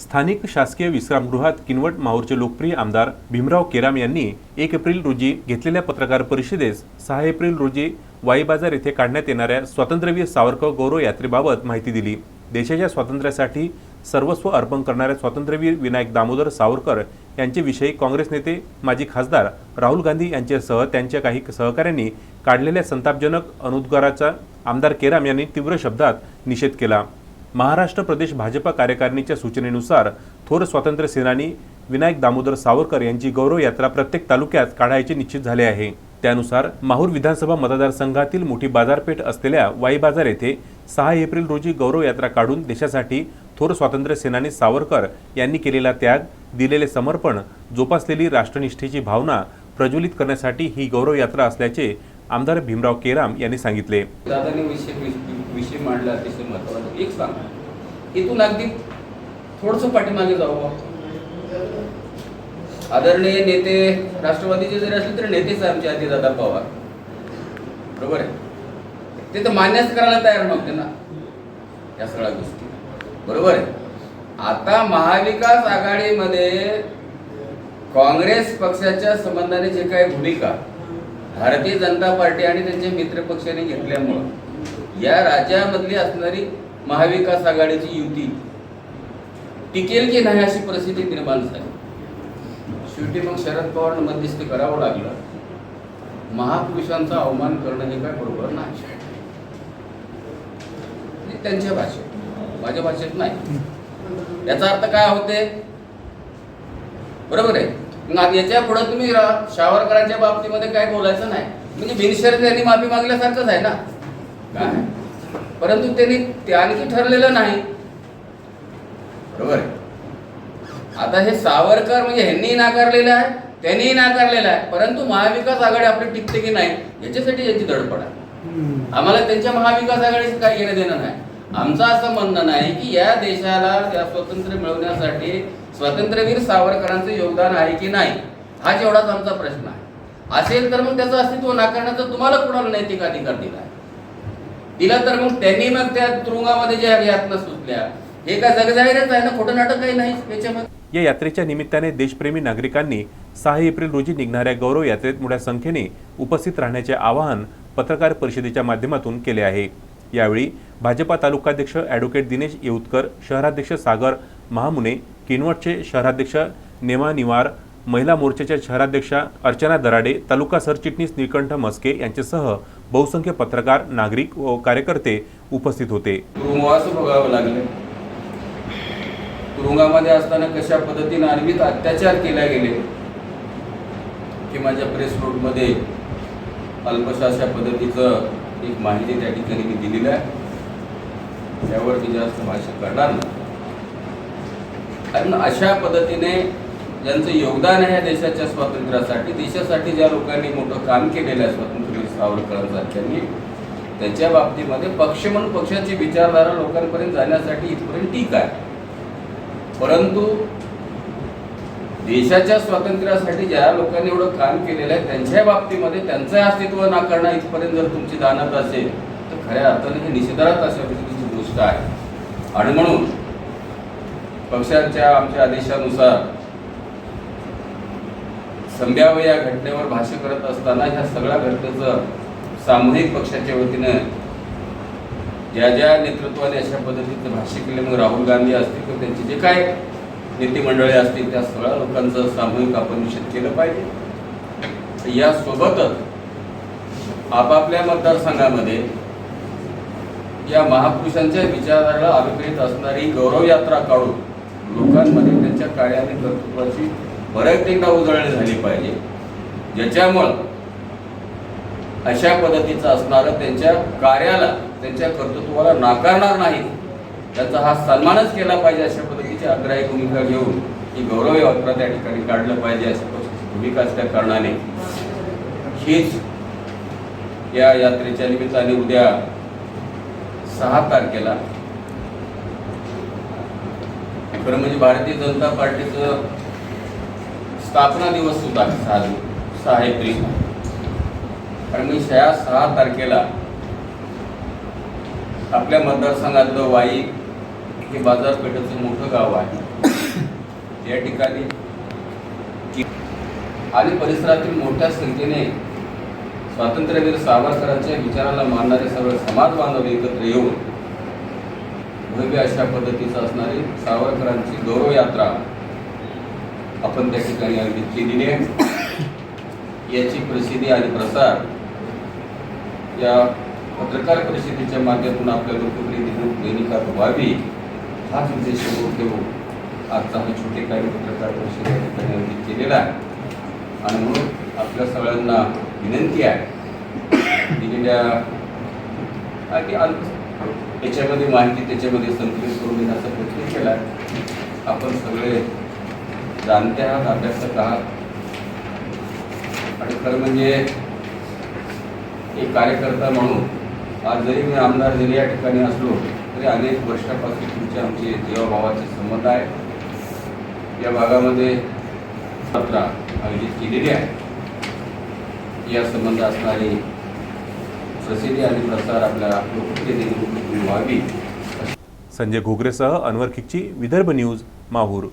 स्थानिक शासकीय विश्रामगृहात किनवट माहूरचे लोकप्रिय आमदार भीमराव केराम यांनी एक एप्रिल रोजी घेतलेल्या पत्रकार परिषदेस सहा एप्रिल रोजी वाई बाजार येथे काढण्यात येणाऱ्या स्वातंत्र्यवीर सावरकर गौरव यात्रेबाबत माहिती दिली. देशाच्या स्वातंत्र्यासाठी सर्वस्व अर्पण करणाऱ्या स्वातंत्र्यवीर विनायक दामोदर सावरकर यांच्याविषयी काँग्रेस नेते माजी खासदार राहुल गांधी यांच्यासह त्यांच्या काही सहकाऱ्यांनी काढलेल्या संतापजनक अनुद्गाराचा आमदार केराम यांनी तीव्र शब्दात निषेध केला. महाराष्ट्र प्रदेश भाजपा कार्यकारिणीच्या सूचनेनुसार थोर स्वातंत्र्य सेनानी विनायक दामोदर सावरकर यांची गौरव यात्रा प्रत्येक तालुक्यात काढायचे निश्चित झाले आहे. त्यानुसार माहूर विधानसभा मतदारसंघातील मोठी बाजारपेठ असलेल्या वाई बाजार येथे सहा एप्रिल रोजी गौरव यात्रा काढून देशासाठी थोर स्वातंत्र्य सेनानी सावरकर यांनी केलेला त्याग दिलेले समर्पण जोपासलेली राष्ट्रनिष्ठेची भावना प्रज्वलित करण्यासाठी ही गौरव यात्रा असल्याचे आमदार भीमराव केराम यांनी सांगितले. विषय मांडला अतिशय महत्त्वाचा एक सांग. इथून अगदी थोडस पाठीमागे जाऊ बा. आदरणीय नेते राष्ट्रवादीचे जरी असले तरी नेतेच आमचे आधी दादा पवार. बरोबर आहे? ते तर मान्यच करायला तयार नव्हते ना. या सगळ्या गोष्टी. बरोबर आहे? आता महाविकास आघाडीमध्ये काँग्रेस पक्षाच्या संबंधाने जे काही भूमिका भारतीय जनता पार्टी आणि त्यांच्या मित्र पक्षाने घेतल्यामुळं या राज्यामधली असणारी महाविकास आघाडीची युती टिकेल की नाही अशी परिस्थिती निर्माण झाली. शेवटी मग शरद पवार मध्यस्थी करावं लागलं. महापुरुषांचा अवमान करणं हे काय बरोबर नाही. त्यांच्या भाषेत माझ्या भाषेत नाही. याचा अर्थ काय होते? बरोबर आहे. मग याच्यापुढे तुम्ही रा- सावरकरांच्या बाबतीमध्ये काय बोलायचं नाही. म्हणजे बिनशर्त यांनी माफी मागल्यासारखंच आहे ना. काय? परंतु त्यांनी ते आणखी ठरलेलं नाही. बरोबर. आता हे सावरकर म्हणजे ह्यांनी नाकारलेलं आहे त्यांनीही नाकारलेलं आहे. परंतु महाविकास आघाडी आपली टिकते की नाही याच्यासाठी याची धडपड आहे. आम्हाला त्यांच्या महाविकास आघाडीचं काही घेणं देणं नाही. आमचं असं म्हणणं नाही की या देशाला या स्वातंत्र्य मिळवण्यासाठी स्वातंत्र्यवीर सावरकरांचं योगदान आहे की नाही हा जेवढाच आमचा प्रश्न आहे. असेल तर मग त्याचं अस्तित्व नाकारण्याचा तुम्हाला कुणाला नैतिक अधिकार दिला आहे दिला तर मग त्यांनी मग त्या तुरुंगामध्ये ज्या यातना सुचल्या हे काय जगजाहीरच आहे ना? खोटं नाटक काही नाही याच्यामध्ये. या यात्रेच्या निमित्ताने देशप्रेमी नागरिकांनी सहा एप्रिल रोजी निघणाऱ्या गौरव यात्रेत मोठ्या संख्येने उपस्थित राहण्याचे आवाहन पत्रकार परिषदेच्या माध्यमातून केले आहे. यावेळी भाजपा तालुकाध्यक्ष ॲडव्होकेट दिनेश येऊतकर शहराध्यक्ष सागर महामुने किनवटचे शहराध्यक्ष नेमा निवार महिला मोर्चाच्या शहराध्यक्षा अर्चना दराडे तालुका सरचिटणीस निळकंठ मस्के यांच्यासह बहुसंख्य पत्रकार नागरिक व कार्यकर्ते उपस्थित होते. तुरुंगवास भोगावं लागले. तुरुंगामध्ये असताना कशा पद्धतीने अन्वित अत्याचार केले गेले? की माझ्या प्रेस नोटमध्ये अल्पशा अशा पद्धतीचं एक माहिती त्या ठिकाणी मी दिलेली आहे. त्यावर मी जास्त भाषण करणार नाही. कारण अशा पद्धतीने ज्यांचं योगदान आहे देशाच्या स्वातंत्र्यासाठी देशासाठी ज्या लोकांनी मोठं काम केलेलं आहे स्वातंत्र्य सावरकरांसारख्यांनी त्याच्या बाबतीमध्ये पक्ष म्हणून पक्षाची विचारधारा लोकांपर्यंत जाण्यासाठी इथपर्यंत ठीक आहे. परंतु देशाच्या स्वातंत्र्यासाठी ज्या लोकांनी एवढं काम केलेलं आहे त्यांच्या बाबतीमध्ये त्यांचं अस्तित्व नाकारणं इथपर्यंत जर तुमची जाणत असेल तर खऱ्या अर्थाने हे निषेधार्थ अशा पद्धतीची गोष्ट आहे. आणि म्हणून पक्षाच्या आमच्या आदेशानुसार संभाव्य या घटनेवर भाष्य करत असताना ह्या सगळ्या घटनेचं सामूहिक पक्षाच्या वतीनं ज्या ज्या नेतृत्वाने अशा पद्धतीचं भाष्य केले मग राहुल गांधी असतील किंवा त्यांचे जे काय नेतेमंडळे असतील त्या सगळ्या लोकांचं सामूहिक आपण निषेध केलं पाहिजे. यासोबतच आपापल्या मतदारसंघामध्ये या महापुरुषांच्या विचाराला अभिप्रेत असणारी गौरव यात्रा काढून लोकांमध्ये त्यांच्या कार्य आणि कर्तृत्वाची परत एकदा उजळणी झाली पाहिजे. ज्याच्यामुळं अशा पद्धतीचं असणारं त्यांच्या कार्याला त्यांच्या कर्तृत्वाला नाकारणार नाही. त्याचा हा सन्मानच केला पाहिजे अशा पद्धतीची आग्रही भूमिका घेऊन ही गौरवी यात्रा त्या ठिकाणी काढलं पाहिजे अशा भूमिका असल्या कारणाने. हीच या यात्रेच्या निमित्ताने उद्या सहा तारखेला खरं म्हणजे भारतीय जनता पार्टीचं स्थापना दिवस सुद्धा आहे सहा दिवस सहा एप्रिल आणि मी ह्या सहा तारखेला आपल्या मतदारसंघातलं वाई हे बाजारपेठेचं मोठं गाव आहे. या ठिकाणी आणि परिसरातील मोठ्या संख्येने स्वातंत्र्यवीर सावरकरांच्या विचाराला मानणारे सर्व समाज बांधव एकत्र येऊन भव्य अशा पद्धतीचं असणारी सावरकरांची गौरव यात्रा आपण त्या ठिकाणी आयोजित केलेली आहे. याची प्रसिद्धी आणि प्रसार या पत्रकार परिषदेच्या माध्यमातून आपल्या लोकप्रिय दैनिकात व्हावी हाच उद्देश समोर ठेवून आजचा हा छोटे काही पत्रकार परिषद या ठिकाणी आयोजित केलेला आहे. आणि म्हणून आपल्या सगळ्यांना विनंती आहे दिलेल्या आणि याच्यामध्ये माहिती त्याच्यामध्ये संकलित करून देण्याचा प्रयत्न केला. आपण सगळे जाणते आहात अभ्यासक आहात आणि खरं म्हणजे एक कार्यकर्ता म्हणून आज जरी मी आमदार जरी या ठिकाणी असलो तरी अनेक वर्षापासून तुमचे आमचे देवाभावाचे संबंध आहेत. या भागामध्ये यात्रा आयोजित केलेली आहे. या संबंध असणारी प्रसिद्धी आणि प्रसार आपल्या लोकप्रियतेने व्हावी संजय घोगरेसह अनवर खिच्ची विदर्भ न्यूज माहूर.